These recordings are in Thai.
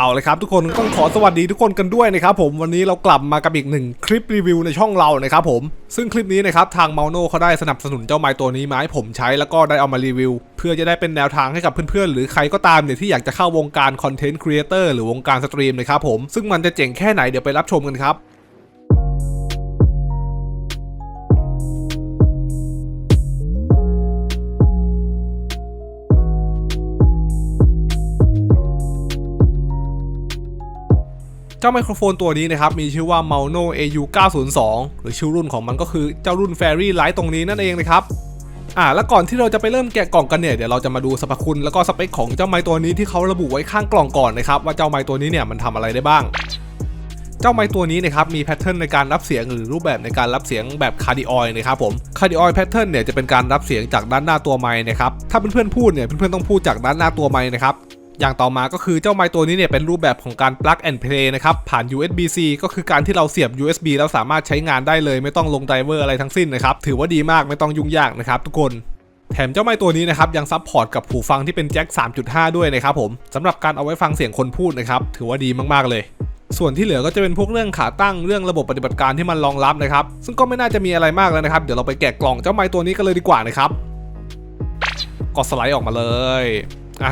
เอาเลยครับทุกคนต้องขอสวัสดีทุกคนกันด้วยนะครับผมวันนี้เรากลับมากับอีกหนึ่งคลิปรีวิวในช่องเรานะครับผมซึ่งคลิปนี้นะครับทางเมาโนเขาได้สนับสนุนเจ้าไม้ตัวนี้มาให้ผมใช้แล้วก็ได้เอามารีวิว เพื่อจะได้เป็นแนวทางให้กับเพื่อนๆ หรือใครก็ตามเนี่ยที่อยากจะเข้าวงการคอนเทนต์ครีเอเตอร์หรือวงการสตรีมนะครับผมซึ่งมันจะเจ๋งแค่ไหนเดี๋ยวไปรับชมกันครับ เจ้าไมโครโฟนตัวนี้นะครับมีชื่อว่า Mauno AU 902หรือชื่อรุ่นของมันก็คือเจ้ารุ่น Fairy Light ตรงนี้นั่นเองนะครับอ่าแล้วก่อนที่เราจะไปเริ่มแกะกล่องกันเนี่ยเดี๋ยวเราจะมาดูสรรพคุณแล้วก็สเปคของเจ้าไม้ตัวนี้ที่เขาระบุไว้ข้างกล่องก่อนนะครับว่าเจ้าไม้ตัวนี้เนี่ยมันทำอะไรได้บ้าง เจ้าไม้ตัวนี้นะครับมีแพทเทิร์นในการรับเสียงหรือรูปแบบในการรับเสียงแบบคาร์ดิออยนะครับผมคาร์ดิออยแพทเทิร์นเนี่ยจะเป็นการรับเสียงจากด้านหน้าตัวไม้นะครับถ้าเพื่อนๆพูดเนี่ยเพื่อนๆต้องพูดจากด้านหน้าตัวไม้นะครับ อย่างต่อมาก็คือเจ้าไม้ตัวนี้เนี่ยเป็นรูปแบบของการ plug and play นะครับ ผ่าน USB-C ก็คือการที่เราเสียบ USB แล้วสามารถใช้งานได้เลยไม่ต้องลงไดเวอร์อะไรทั้งสิ้นนะครับ ถือว่าดีมากไม่ต้องยุ่งยากนะครับทุกคนแถมเจ้าไม้ตัวนี้นะครับยังซัพพอร์ตกับหูฟังที่เป็นแจ็ค 3.5 ด้วยนะครับผมสำหรับการเอาไว้ฟังเสียงคนพูดนะครับถือว่าดีมากๆเลย ส่วนที่เหลือก็จะเป็นพวกเรื่องขาตั้งเรื่องระบบปฏิบัติการที่มันรองรับนะครับ ซึ่งก็ไม่น่าจะมีอะไรมากแล้วนะครับ เดี๋ยวเราไปแกะกล่องเจ้าไม้ตัวนี้กันเลยดีกว่านะครับก็สไลด์ออกมาเลย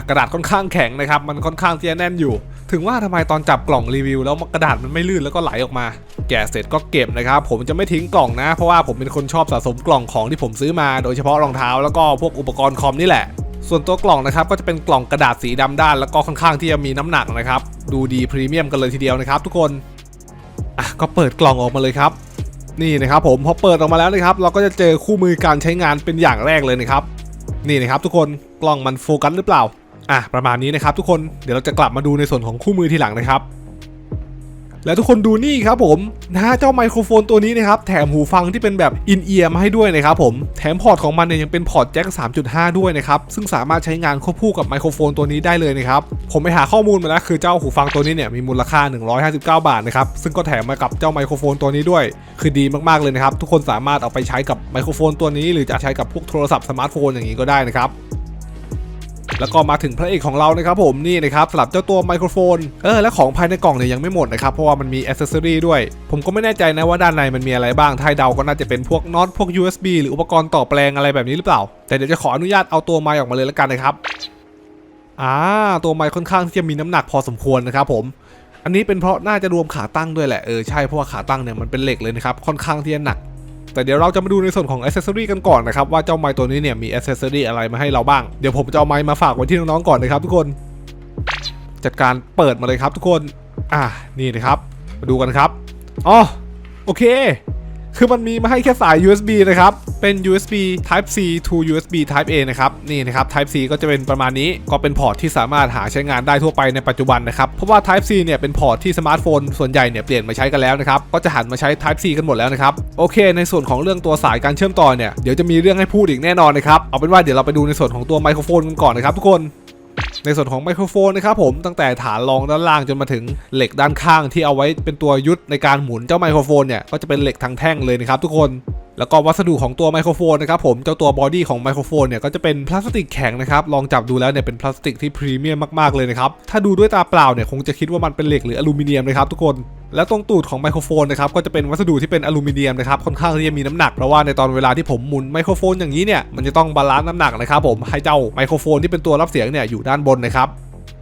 กระดาษค่อนข้างแข็งนะครับ มันค่อนข้างที่จะแน่นอยู่ ถึงว่าทำไมตอนจับกล่องรีวิว แล้วกระดาษมันไม่ลื่นแล้วก็ไหลออกมา แกะเสร็จก็เก็บนะครับ ผมจะไม่ทิ้งกล่องนะ เพราะว่าผมเป็นคนชอบสะสมกล่องของที่ผมซื้อมา โดยเฉพาะรองเท้าแล้วก็พวกอุปกรณ์คอมนี่แหละ ส่วนตัวกล่องนะครับก็จะเป็นกล่องกระดาษสีดำด้านแล้วก็ค่อนข้างที่จะมีน้ำหนักนะครับ ดูดีพรีเมียมกันเลยทีเดียวนะครับ ทุกคนอะก็เปิดกล่องออกมาเลยครับนี่นะครับผมพอเปิดออกมาแล้วนะครับ เราก็จะเจอคู่มือการใช้งานเป็นอย่างแรกเลยนะครับ นี่นะครับทุกคนกล้องมันโฟกัสหรือเปล่าอะประมาณนี้นะครับทุกคนเดี๋ยวเราจะกลับมาดูในส่วนของคู่มือทีหลังนะครับ แล้วทุกคนดูนี่ครับผมนะฮะเจ้าไมโครโฟนตัวนี้นะครับแถมหูฟังที่เป็นแบบอินเอียร์มาให้ด้วยนะครับผมแถมพอร์ตของมันเนี่ยยังเป็นพอร์ตแจ็ค3.5 ด้วยนะครับซึ่งสามารถใช้งานควบคู่กับไมโครโฟนตัวนี้ได้เลยนะครับผมไปหาข้อมูลมาแล้วคือเจ้าหูฟังตัวนี้เนี่ยมีมูลค่า 159 บาทนะครับซึ่งก็แถมมากับเจ้าไมโครโฟนตัวนี้ด้วย คือดีมากๆเลยนะครับทุกคนสามารถเอาไปใช้กับไมโครโฟนตัวนี้ หรือจะใช้กับพวกโทรศัพท์สมาร์ทโฟนอย่างนี้ก็ได้นะครับ แล้วก็มาถึงพระเอกของเรานะครับผมนี่นะครับสำหรับเจ้าตัวไมโครโฟนเออและของภายในกล่องเนี่ยยังไม่หมดนะครับเพราะว่ามันมีอ c เซสซอรีด้วย ผมก็ไม่แน่ใจนะว่าด้านในมันมีอะไรบ้างถ้าให้เดาก็น่าจะเป็นพวกน็อตพวก USB หรืออุปกรณ์ต่อแปลงอะไรแบบนี้หรือเปล่า แต่เดี๋ยวจะขออนุญาตเอาตัวไมค์ออกมาเลยแล้วกันนะครับอ่าตัวไมค์ค่อนข้างที่จะมีน้ำหนักพอสมควรนะครับผมอันนี้เป็นเพราะน่าจะรวมขาตั้งด้วยแหละเออใช่เพราะว่าขาตั้งเนี่ยมันเป็นเหล็กเลยนะครับค่อนข้างที่จะหนัก แต่เดี๋ยวเราจะมาดูในส่วนของอ c เซสซอรีกันก่อนนะครับว่าเจ้าไม้ตัวนี้เนี่ยมีอ c เซสซอรีอะไรมาให้เราบ้าง เดี๋ยวผมจะเอาไม้มาฝากไว้ที่น้องๆก่อนนะครับทุกคน จัดการเปิดมาเลยครับทุกคน อ่านี่นะครับ มาดูกันครับอ๋อโอเค คือมันมีมาให้แค่สาย USB นะครับ เป็น USB Type C to USB Type A นะครับ นี่นะครับ Type C ก็จะเป็นประมาณนี้ ก็เป็นพอร์ตที่สามารถหาใช้งานได้ทั่วไปในปัจจุบันนะครับ เพราะว่า Type C เนี่ยเป็นพอร์ตที่สมาร์ทโฟนส่วนใหญ่เนี่ยเปลี่ยนมาใช้กันแล้วนะครับ ก็จะหันมาใช้ Type C กันหมดแล้วนะครับ โอเค ในส่วนของเรื่องตัวสายการเชื่อมต่อเนี่ย เดี๋ยวจะมีเรื่องให้พูดอีกแน่นอนนะครับ เอาเป็นว่าเดี๋ยวเราไปดูในส่วนของตัวไมโครโฟนกันก่อนนะครับทุกคน ในส่วนของไมโครโฟนนะครับผมตั้งแต่ฐานรองด้านล่างจนมาถึงเหล็กด้านข้างที่เอาไว้เป็นตัวยึดในการหมุนเจ้าไมโครโฟนเนี่ยก็จะเป็นเหล็กทั้งแท่งเลยนะครับทุกคน แล้วก็วัสดุของตัวไมโครโฟนนะครับผมเจ้าตัวบอดี้ของไมโครโฟนเนี่ยก็จะเป็นพลาสติกแข็งนะครับลองจับดูแล้วเนี่ยเป็นพลาสติกที่พรีเมียมมากๆเลยนะครับถ้าดูด้วยตาเปล่าเนี่ยคงจะคิดว่ามันเป็นเหล็กหรืออลูมิเนียมนะครับทุกคนแล้วตรงตูดของไมโครโฟนนะครับก็จะเป็นวัสดุที่เป็นอลูมิเนียมนะครับค่อนข้างที่จะมีน้ำหนักเพราะว่าในตอนเวลาที่ผมหมุนไมโครโฟนอย่างนี้เนี่ยมันจะต้องบาลานซ์น้ำหนักนะครับผมให้เจ้าไมโครโฟนที่เป็นตัวรับเสียงเนี่ยอยู่ด้านบนนะครับ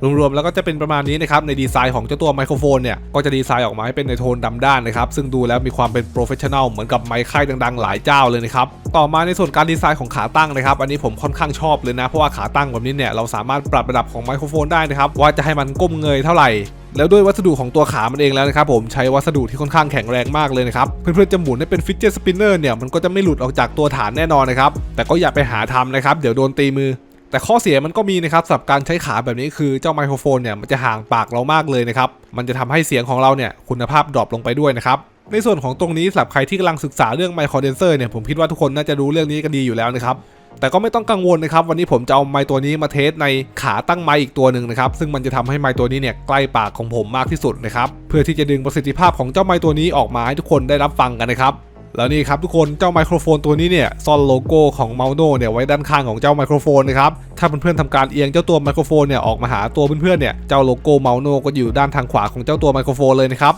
รวมๆแล้วก็จะเป็นประมาณนี้นะครับในดีไซน์ของเจ้าตัวไมโครโฟนเนี่ยก็จะดีไซน์ออกมาให้เป็นในโทนดำด้านนะครับซึ่งดูแล้วมีความเป็นโปรเฟชชั่นอลเหมือนกับไมค์ค่ายดังๆ หลายเจ้าเลยนะครับต่อมาในส่วนการดีไซน์ของขาตั้งนะครับอันนี้ผมค่อนข้างชอบเลยนะเพราะว่าขาตั้งแบบนี้เนี่ยเราสามารถปรับระดับของไมโครโฟนได้นะครับว่าจะให้มันก้มเงยเท่าไหร่แล้วด้วยวัสดุของตัวขามันเองแล้วนะครับผมใช้วัสดุที่ค่อนข้างแข็งแรงมากเลยนะครับ เพื่อนๆจะหมุนให้เป็นฟิตเจอร์สปินเนอร์เนี่ยมันก็จะไม่หลุดออกจากตัวฐานแน่นอนนะครับ แต่ก็อย่าไปหาทำนะครับ เดี๋ยวโดนตีมือ แต่ข้อเสียมันก็มีนะครับสำหรับการใช้ขาแบบนี้คือเจ้าไมโครโฟนเนี่ยมันจะห่างปากเรามากเลยนะครับ มันจะทำให้เสียงของเราเนี่ยคุณภาพดรอปลงไปด้วยนะครับในส่วนของตรงนี้สำหรับใครที่กำลังศึกษาเรื่องไมโครเดนเซอร์เนี่ยผมคิดว่าทุกคนน่าจะรู้เรื่องนี้กันดีอยู่แล้วนะครับแต่ก็ไม่ต้องกังวลนะครับ วันนี้ผมจะเอาไมค์ตัวนี้มาเทสในขาตั้งไมค์อีกตัวหนึ่งนะครับ ซึ่งมันจะทำให้ไมค์ตัวนี้เนี่ยใกล้ปากของผมมากที่สุดนะครับ เพื่อที่จะดึงประสิทธิภาพของเจ้าไมค์ตัวนี้ออกมาให้ทุกคนได้รับฟังกันนะครับ แล้วนี่ครับทุกคนเจ้าไมโครโฟนตัวนี้เนี่ยซ่อนโลโก้ของเมาโนเนี่ยไว้ด้านข้างของเจ้าไมโครโฟนนะครับถ้าเพื่อนๆทำการเอียงเจ้าตัวไมโครโฟนเนี่ยออกมาหาตัวเพื่อนๆเนี่ยเจ้าโลโก้เมาโนก็อยู่ด้านทางขวาของเจ้าตัวไมโครโฟนเลยนะครับ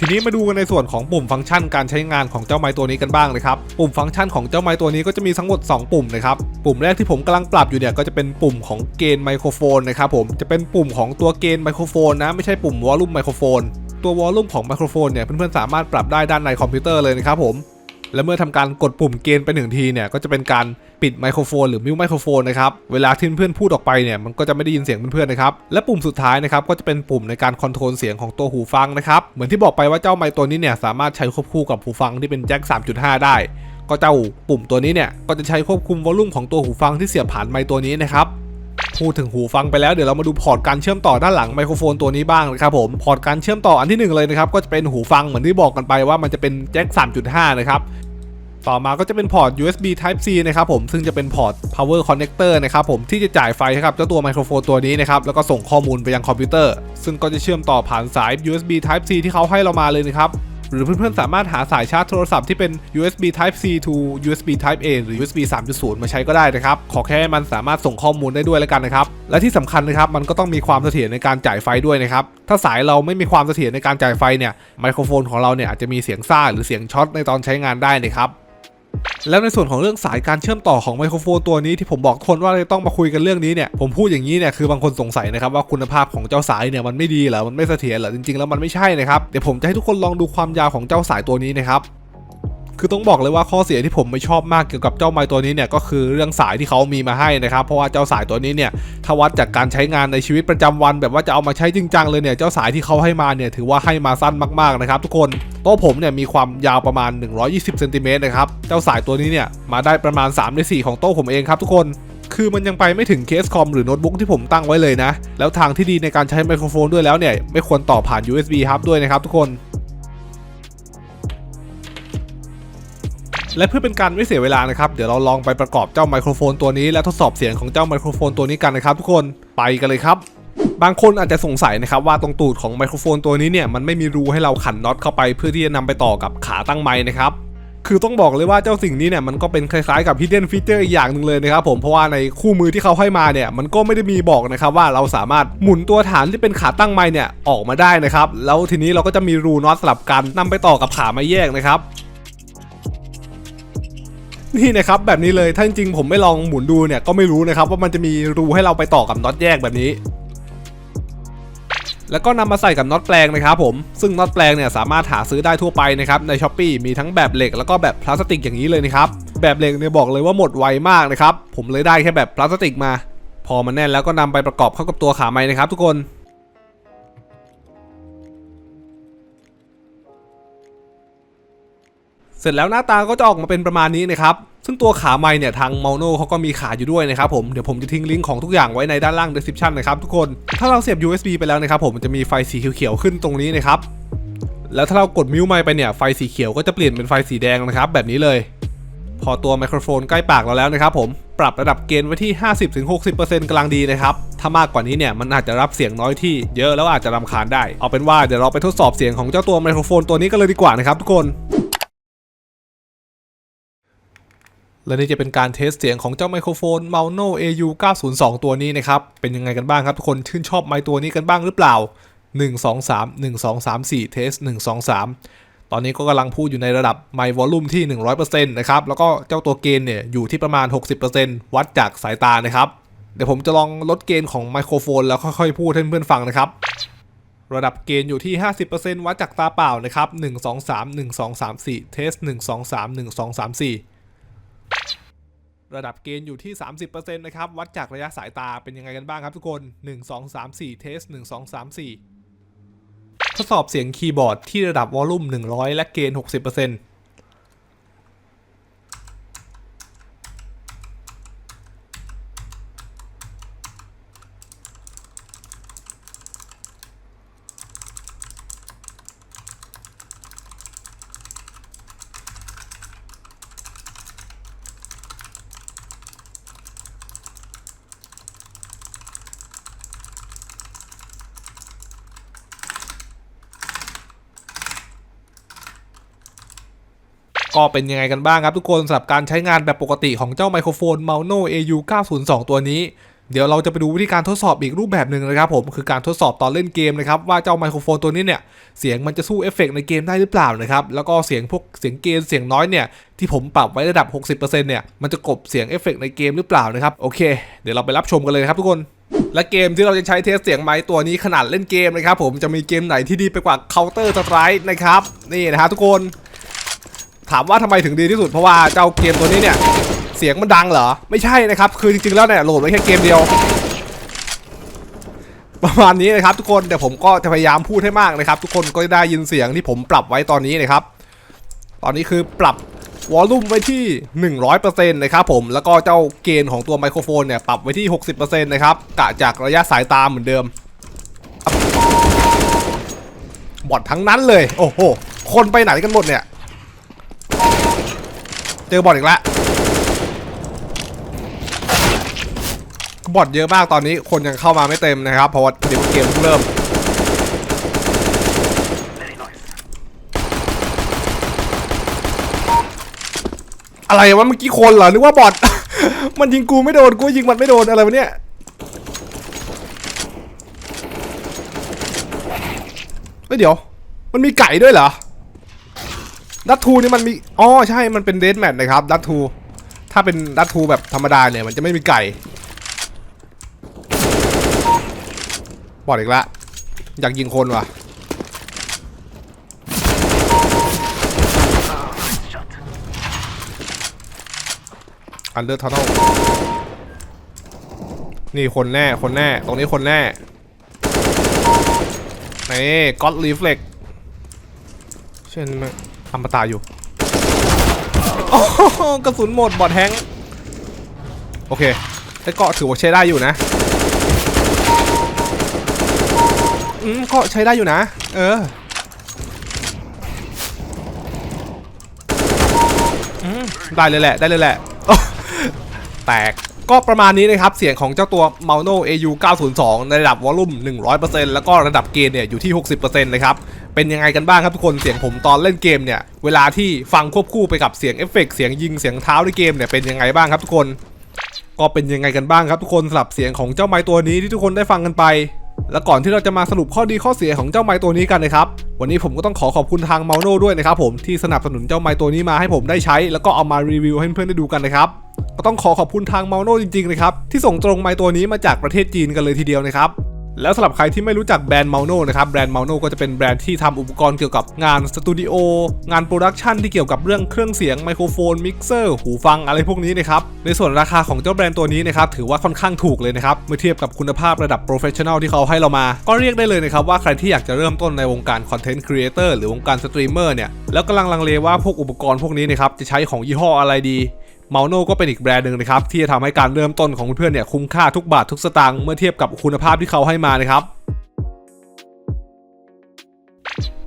ทีนี้มาดูกันในส่วนของปุ่มฟังก์ชันการใช้งานของเจ้าไม้ตัวนี้กันบ้างนะครับ ปุ่มฟังก์ชันของเจ้าไม้ตัวนี้ก็จะมีทั้งหมด 2 ปุ่มนะครับ ปุ่มแรกที่ผมกำลังปรับอยู่เนี่ยก็จะเป็นปุ่มของเกณฑ์ไมโครโฟนนะครับผม จะเป็นปุ่มของตัวเกณฑ์ไมโครโฟนนะไม่ใช่ปุ่มวอลลุ่มไมโครโฟน ตัววอลลุ่มของไมโครโฟนเนี่ยเพื่อนๆสามารถปรับได้ด้านในคอมพิวเตอร์เลยนะครับผมและเมื่อทำการกดปุ่มเกณฑ์ไปหนึ่งทีเนี่ยก็จะเป็นการปิดไมโครโฟนหรือมิวไมโครโฟนนะครับเวลาที่เพื่อนพูดออกไปเนี่ยมันก็จะไม่ได้ยินเสียงเพื่อนๆนะครับและปุ่มสุดท้ายนะครับก็จะเป็นปุ่มในการคอนโทรลเสียงของตัวหูฟังนะครับเหมือนที่บอกไปว่าเจ้าไมตัวนี้เนี่ยสามารถใช้ควบคู่กับหูฟังที่เป็นแจ็ค3.5 ได้ ก็เจ้าปุ่มตัวนี้เนี่ยก็จะใช้ควบคุมวอลลุ่มของตัวหูฟังที่เสียบผ่านไมตัวนี้นะครับ พูดถึงหูฟังไปแล้วเดี๋ยวเรามาดูพอร์ตการเชื่อมต่อด้านหลังไมโครโฟนตัวนี้บ้างนะครับผมพอร์ตการเชื่อมต่ออันที่หนึ่งเลยนะครับก็จะเป็นหูฟังเหมือนที่บอกกันไปว่ามันจะเป็นแจ็ค3.5 นะครับต่อมาก็จะเป็นพอร์ต USB Type C นะครับผม ซึ่งจะเป็นพอร์ต power connector นะครับผม ที่จะจ่ายไฟให้กับเจ้าตัวไมโครโฟนตัวนี้นะครับ แล้วก็ส่งข้อมูลไปยังคอมพิวเตอร์ ซึ่งก็จะเชื่อมต่อผ่านสาย USB Type C ที่เขาให้เรามาเลยนะครับ หรือเพื่อนๆสามารถหาสายชาร์จโทรศัพท์ที่เป็น USB Type C to USB Type A หรือ USB 3.0 มาใช้ก็ได้นะครับ ขอแค่มันสามารถส่งข้อมูลได้ด้วยแล้วกันนะครับ และที่สำคัญนะครับมันก็ต้องมีความเสถียรในการจ่ายไฟด้วยนะครับ ถ้าสายเราไม่มีความเสถียรในการจ่ายไฟเนี่ยไมโครโฟนของเราเนี่ยอาจจะมีเสียงซ่าหรือเสียงช็อตในตอนใช้งานได้นะครับ แล้วในส่วนของเรื่องสายการเชื่อมต่อของไมโครโฟนตัวนี้ที่ผมบอกคนว่าจะต้องมาคุยกันเรื่องนี้เนี่ยผมพูดอย่างนี้เนี่ยคือบางคนสงสัยนะครับว่าคุณภาพของเจ้าสายเนี่ยมันไม่ดีเหรอมันไม่เสถียรเหรอจริงๆแล้วมันไม่ใช่นะครับเดี๋ยวผมจะให้ทุกคนลองดูความยาวของเจ้าสายตัวนี้นะครับ คือต้องบอกเลยว่าข้อเสียที่ผมไม่ชอบมากเกี่ยวกับเจ้าไม้ตัวนี้เนี่ยก็คือเรื่องสายที่เขามีมาให้นะครับ เพราะว่าเจ้าสายตัวนี้เนี่ยถ้าวัดจากการใช้งานในชีวิตประจำวัน แบบว่าจะเอามาใช้จริงจังเลยเนี่ยเจ้าสายที่เขาให้มาเนี่ยถือว่าให้มาสั้นมากๆนะครับ ทุกคนโต๊ะผมเนี่ยมีความยาวประมาณ 120เซนติเมตรนะครับเจ้าสายตัวนี้เนี่ยมาได้ประมาณ3ใน4ของโต๊ะผมเองครับทุกคนคือมันยังไปไม่ถึงเคสคอมหรือโน้ตบุ๊กที่ผมตั้งไว้เลยนะ แล้วทางที่ดีในการใช้ไมโครโฟนด้วยแล้วเนี่ย ไม่ควรต่อผ่าน USB hub ด้วยนะครับทุกคน และเพื่อเป็นการไม่เสียเวลานะครับเดี๋ยวเราลองไปประกอบเจ้าไมโครโฟนตัวนี้และทดสอบเสียงของเจ้าไมโครโฟนตัวนี้กันนะครับ ทุกคนไปกันเลยครับบางคนอาจจะสงสัยนะครับว่าตรงตูดของไมโครโฟนตัวนี้เนี่ยมันไม่มีรูให้เราขันน็อตเข้าไปเพื่อที่จะนำไปต่อกับขาตั้งไมค์นะครับคือต้องบอกเลยว่าเจ้าสิ่งนี้เนี่ยมันก็เป็นคล้ายๆกับ hidden feature อีกอย่างหนึ่งเลยนะครับผมเพราะว่าในคู่มือที่เขาให้มาเนี่ยมันก็ไม่ได้มีบอกนะครับว่าเราสามารถหมุนตัวฐานที่เป็นขาตั้งไม้เนี่ยออกมาได้นะครับแล้วทีนี้เราก็จะมีรูน็อตสลับกันนำไปต่อกับขาไม้แยกนะครับ นี่นะครับแบบนี้เลยถ้าจริงผมไม่ลองหมุนดูเนี่ยก็ไม่รู้นะครับว่ามันจะมีรูให้เราไปต่อกับน็อตแยกแบบนี้ แล้วก็นำมาใส่กับน็อตแปลงนะครับผมซึ่งน็อตแปลงเนี่ยสามารถหาซื้อได้ทั่วไปนะครับใน s h อ p e e มีทั้งแบบเหล็กแล้วก็แบบพลาสติกอย่างนี้เลยนะครับแบบเหล็กเนี่ยบอกเลยว่าหมดไวมากนะครับผมเลยได้แค่แบบพลาสติกมา พอมันแน่นแล้วก็นำไปประกอบเข้ากับตัวขาไม้นะครับทุกคน เสร็จแล้วหน้าตาก็จะออกมาเป็นประมาณนี้นะครับ ซึ่งตัวขาไม้เนี่ยทาง m ม n o เขาก็มีขายอยู่ด้วยนะครับผม เดี๋ยวผมจะทิ้งลิงก์ของทุกอย่างไว้ในด้านล่าง description นะครับทุกคน ถ้าเราเสียบ USB ไปแล้วนะครับผมมันจะมีไฟสีเขียวๆขึ้นตรงนี้นะครับ แล้วถ้าเรากดมิวไมค์ไปเนี่ยไฟสีเขียวก็จะเปลี่ยนเป็นไฟสีแดงนะครับแบบนี้เลย พอตัวไมโครโฟนใกล้ปากเราแล้วนะครับผมปรับระดับเกณฑ์ไว้ที่ 50-60%กำลังดีนะครับ ถ้ามากกว่านี้เนี่ยมันอาจจะรับเสียงน้อยที่เยอะแล้วอาจจะรำคาญได้ เอาเป็นว่าเดี๋ยวเราไปทดสอบเสียงของเจ้าตัวไมโครโฟนตัวนี้กันเลยดีกว่านะครับทุกคน และนี่จะเป็นการเทสเสียงของเจ้าไมโครโฟน Mauno AU 902 ตัวนี้นะครับ เป็นยังไงกันบ้างครับ ทุกคนชื่นชอบไมตัวนี้กันบ้างหรือเปล่า 1 2 3 1 2 3 4 เทส 1 2 3 ตอนนี้ก็กำลังพูดอยู่ในระดับไมวอลลุ่มที่ 100%นะครับ แล้วก็เจ้าตัวเกณฑ์เนี่ยอยู่ที่ประมาณ 60%วัดจากสายตานะครับ เดี๋ยวผมจะลองลดเกณฑ์ของไมโครโฟนแล้วค่อยๆ พูดให้เพื่อนฟังนะครับระดับเกณฑ์อยู่ที่ 50%วัดจากตาเปล่านะครับ 1 2 3 1 2 3 4 เทส 1 2 3 1 2 3 4 ระดับเกณฑ์อยู่ที่ 30%นะครับ วัดจากระยะสายตาเป็นยังไงกันบ้างครับทุกคน 1 2 3 4 เทส 1 2 3 4 ทดสอบเสียงคีย์บอร์ดที่ระดับวอลลุ่ม 100 และเกณฑ์ 60% ก็เป็นยังไงกันบ้างครับทุกคนสำหรับการใช้งานแบบปกติของเจ้าไมโครโฟน Mauno AU 902 ตัวนี้ เดี๋ยวเราจะไปดูวิธีการทดสอบอีกรูปแบบหนึ่งนะครับผมคือการทดสอบตอนเล่นเกมนะครับว่าเจ้าไมโครโฟนตัวนี้เนี่ยเสียงมันจะสู้เอฟเฟกต์ในเกมได้หรือเปล่านะครับแล้วก็เสียงพวกเสียงเกมเสียงน้อยเนี่ยที่ผมปรับไว้ระดับ 60%เนี่ยมันจะกบเสียงเอฟเฟกต์ในเกมหรือเปล่านะครับโอเค เดี๋ยวเราไปรับชมกันเลยครับทุกคนและเกมที่เราจะใช้เทสเสียงไม้ตัวนี้ขนาดเล่นเกมนะครับผมจะมีเกมไหนที่ดีไปกว่า Counter Strike นะครับนี่นะฮะทุกคน ถามว่าทำไมถึงดีที่สุดเพราะว่าเจ้าเกมตัวนี้เนี่ย เสียงมันดังเหรอ ไม่ใช่นะครับ คือจริงๆแล้วเนี่ยโหลดไว้แค่เกมเดียว ประมาณนี้นะครับทุกคนเดี๋ยวผมก็จะพยายามพูดให้มากนะครับ ทุกคนก็จะได้ยินเสียงที่ผมปรับไว้ตอนนี้นะครับ ตอนนี้คือปรับวอลลุ่มไว้ที่ 100%นะครับผมแล้วก็เจ้าเกณฑ์ของตัวไมโครโฟนเนี่ยปรับไว้ที่ 60%นะครับกะจากระยะสายตาเหมือนเดิมบอดทั้งนั้นเลย โอ้โห คนไปไหนกันหมดเนี่ย เจอบอดอีกแล้วบอดเยอะมากตอนนี้คนยังเข้ามาไม่เต็มนะครับเพราะว่าเดี๋ยวเกมเพิ่งเริ่มอะไรวะเมื่อกี้คนเหรอนึกว่าบอท มันยิงกูไม่โดนกูยิงมันไม่โดนอะไรวะเนี่ยเฮ้ยเดี๋ยว มันมีไก่ด้วยเหรอ ดัตทูนี่มันมีอ๋อใช่มันเป็นเดสแมทนะครับดัตทูถ้าเป็นดัตทูแบบธรรมดาเนี่ยมันจะไม่มีไก่บอดอีกละอยากยิงคนว่ะอันเดอร์ทันเนลนี่คนแน่คนแน่ ตรงนี้คนแน่นี่ก็อดรีเฟล็กเช่นมัน อมตะอยู่โอ้โหกระสุนหมดบอดแฮงค์โอเคไอ้เกาะถือว่าใช้ได้อยู่นะอืมเกาะใช้ได้อยู่นะ เออได้เลยแหละ ได้เลยแหละ แตก ก็ประมาณนี้นะครับ เสียงของเจ้าตัว Mauno AU 902 ในระดับวอลลุ่ม 100%แล้วก็ระดับเกณฑ์เนี่ยอยู่ที่ 60%นะครับ เป็นยังไงกันบ้างครับทุกคนเสียงผมตอนเล่นเกมเนี่ยเวลาที่ฟังควบคู่ไปกับเสียงเอฟเฟกต์เสียงยิงเสียงเท้าในเกมเนี่ยเป็นยังไงบ้างครับทุกคน ก็เป็นยังไงกันบ้างครับทุกคนสำหรับเสียงของเจ้าไม้ตัวนี้ที่ทุกคนได้ฟังกันไปและก่อนที่เราจะมาสรุปข้อดีข้อเสียของเจ้าไม้ตัวนี้กันนะครับ วันนี้ผมก็ต้องขอขอบคุณทาง Mauno ด้วยนะครับผมที่สนับสนุนเจ้าไม้ตัวนี้มาให้ผมได้ใช้ แล้วก็เอามารีวิวให้เพื่อนๆได้ดูกันนะครับก็ต้องขอขอบคุณทาง Mauno จริงๆนะครับที่ส่งตรงไม้ตัวนี้มาจากประเทศจีนกันเลยทีเดียวนะครับ แล้วสำหรับใครที่ไม่รู้จักแบรนด์ Mauno นะครับแบรนด์ Mauno ก็จะเป็นแบรนด์ที่ทำอุปกรณ์เกี่ยวกับงานสตูดิโองานโปรดักชันที่เกี่ยวกับเรื่องเครื่องเสียงไมโครโฟนมิกเซอร์หูฟังอะไรพวกนี้นะครับในส่วนราคาของเจ้าแบรนด์ตัวนี้นะครับถือว่าค่อนข้างถูกเลยนะครับเมื่อเทียบกับคุณภาพระดับโปรเฟชชั่นอลที่เขาให้เรามา ก็เรียกได้เลยนะครับว่าใครที่อยากจะเริ่มต้นในวงการคอนเทนต์ครีเอเตอร์หรือวงการสตรีมเมอร์เนี่ยแล้วกำลังลังเลว่าพวกอุปกรณ์พวกนี้นะครับจะใช้ของยี่ห้ออะไรดี เมาโนก็เป็นอีกแบรนด์หนึ่งนะครับที่จะทำให้การเริ่มต้นของเพื่อนๆเนี่ยคุ้มค่าทุกบาททุกสตางค์เมื่อเทียบกับคุณภาพที่เขาให้มานะครับ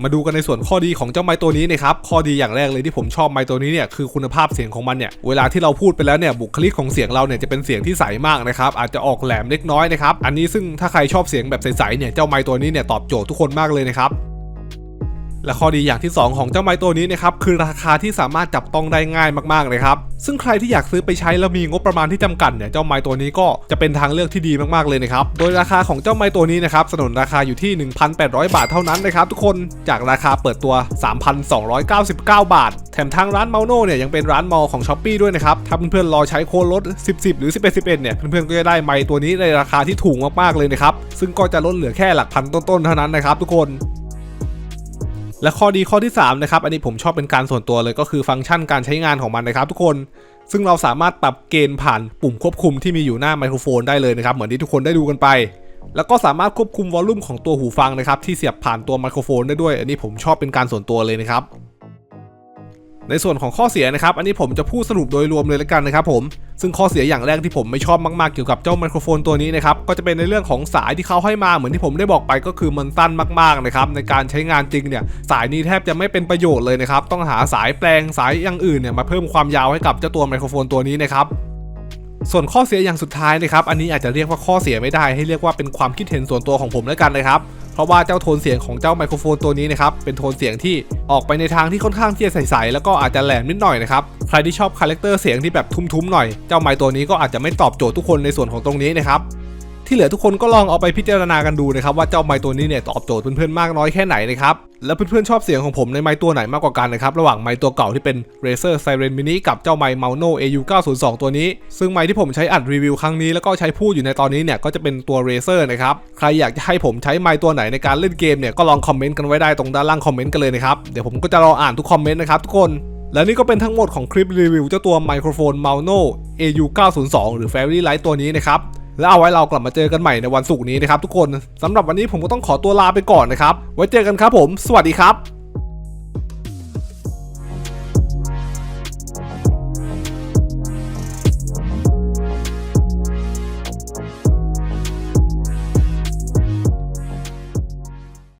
มาดูกันในส่วนข้อดีของเจ้าไม้ตัวนี้นะครับ ข้อดีอย่างแรกเลยที่ผมชอบไม้ตัวนี้เนี่ยคือคุณภาพเสียงของมันเนี่ย เวลาที่เราพูดไปแล้วเนี่ยบุคลิกของเสียงเราเนี่ยจะเป็นเสียงที่ใสมากนะครับ อาจจะออกแหลมเล็กน้อยนะครับ อันนี้ซึ่งถ้าใครชอบเสียงแบบใสๆเนี่ยเจ้าไม้ตัวนี้เนี่ยตอบโจทย์ทุกคนมากเลยนะครับ และข้อดีอย่างที่ 2 ของเจ้าไม้ตัวนี้นะครับคือราคาที่สามารถจับต้องได้ง่ายมากๆเลยครับซึ่งใครที่อยากซื้อไปใช้แล้วมีงบประมาณที่จำกัดเนี่ยเจ้าไม้ตัวนี้ก็จะเป็นทางเลือกที่ดีมากๆเลยนะครับโดยราคาของเจ้าไม้ตัวนี้นะครับสนนราคาอยู่ที่ 1,800 บาทเท่านั้นนะครับทุกคนจากราคาเปิดตัว 3,299 บาท แถมทางร้านเมาโน่เนี่ยยังเป็นร้านมอลของ s h อ p e e ด้วยนะครับถ้าเพื่อนๆรอใช้โค้ดลด 10 10 หรือ 11 11เนี่ยเพื่อนๆก็จะได้ไม้ตัวนี้ในราคาที่ถูกมากๆเลยนะครับซึ่งก็จะลดเหลือแค่หลักพันต้นๆเท่านั้นนะครับทุกคน และข้อดีข้อที่3นะครับอันนี้ผมชอบเป็นการส่วนตัวเลยก็คือฟังก์ชันการใช้งานของมันนะครับ ทุกคนซึ่งเราสามารถปรับเกณฑ์ผ่านปุ่มควบคุมที่มีอยู่หน้าไมโครโฟนได้เลยนะครับ เหมือนที่ทุกคนได้ดูกันไป แล้วก็สามารถควบคุมวอลลุ่มของตัวหูฟังนะครับที่เสียบผ่านตัวไมโครโฟนได้ด้วย อันนี้ผมชอบเป็นการส่วนตัวเลยนะครับ ในส่วนของข้อเสียนะครับ อันนี้ผมจะพูดสรุปโดยรวมเลยละกันนะครับผมซึ่งข้อเสียอย่างแรกที่ผมไม่ชอบมากๆเกี่ยวกับเจ้าไมโครโฟนตัวนี้นะครับก็จะเป็นในเรื่องของสายที่เขาให้มาเหมือนที่ผมได้บอกไปก็คือมันสั้นมากๆนะครับในการใช้งานจริงเนี่ยสายนี้แทบจะไม่เป็นประโยชน์เลยนะครับต้องหาสายแปลงสายอย่างอื่นเนี่ยมาเพิ่มความยาวให้กับเจ้าตัวไมโครโฟนตัวนี้นะครับ ส่วนข้อเสียอย่างสุดท้ายนะครับ อันนี้อาจจะเรียกว่าข้อเสียไม่ได้ ให้เรียกว่าเป็นความคิดเห็นส่วนตัวของผมแล้วกันนะครับ เพราะว่าเจ้าโทนเสียงของเจ้าไมโครโฟนตัวนี้นะครับ เป็นโทนเสียงที่ออกไปในทางที่ค่อนข้างที่จะใสๆแล้วก็อาจจะแหลมนิดหน่อยนะครับ ใครที่ชอบคาแรคเตอร์เสียงที่แบบทุ้มๆหน่อย เจ้าไมค์ตัวนี้ก็อาจจะไม่ตอบโจทย์ทุกคนในส่วนของตรงนี้นะครับ ที่เหลือทุกคนก็ลองเอาไปพิจารณากันดูนะครับว่าเจ้าไมค์ตัวนี้เนี่ยตอบโจทย์เพื่อนๆมากน้อยแค่ไหนนะครับแล้วเพื่อนๆชอบเสียงของผมในไมค์ตัวไหนมากกว่ากันนะครับระหว่างไมค์ตัวเก่าที่เป็น Razer Siren Mini กับเจ้าไมค์ Mauno AU 902ตัวนี้ ซึ่งไมค์ที่ผมใช้อัดรีวิวครั้งนี้แล้วก็ใช้พูดอยู่ในตอนนี้เนี่ยก็จะเป็นตัว Razer นะครับใครอยากจะให้ผมใช้ไมค์ตัวไหนในการเล่นเกมเนี่ยก็ลองคอมเมนต์กันไว้ได้ตรงด้านล่างคอมเมนต์กันเลยนะครับเดี๋ยวผมก็จะรออ่านทุกคอมเมนต์นะครับทุกคนและนี่ก็เป็นทั้งหมดของคลิปรีวิวเจ้าตัวไมโครโฟน Mauno AU 902 หรือ Fairy Light ตัวนี้นะครับ แล้วเอาไว้เรากลับมาเจอกันใหม่ในวันศุกร์นี้นะครับทุกคนสำหรับวันนี้ผมก็ต้องขอตัวลาไปก่อนนะครับ ไว้เจอกันครับผม สวัสดีครับ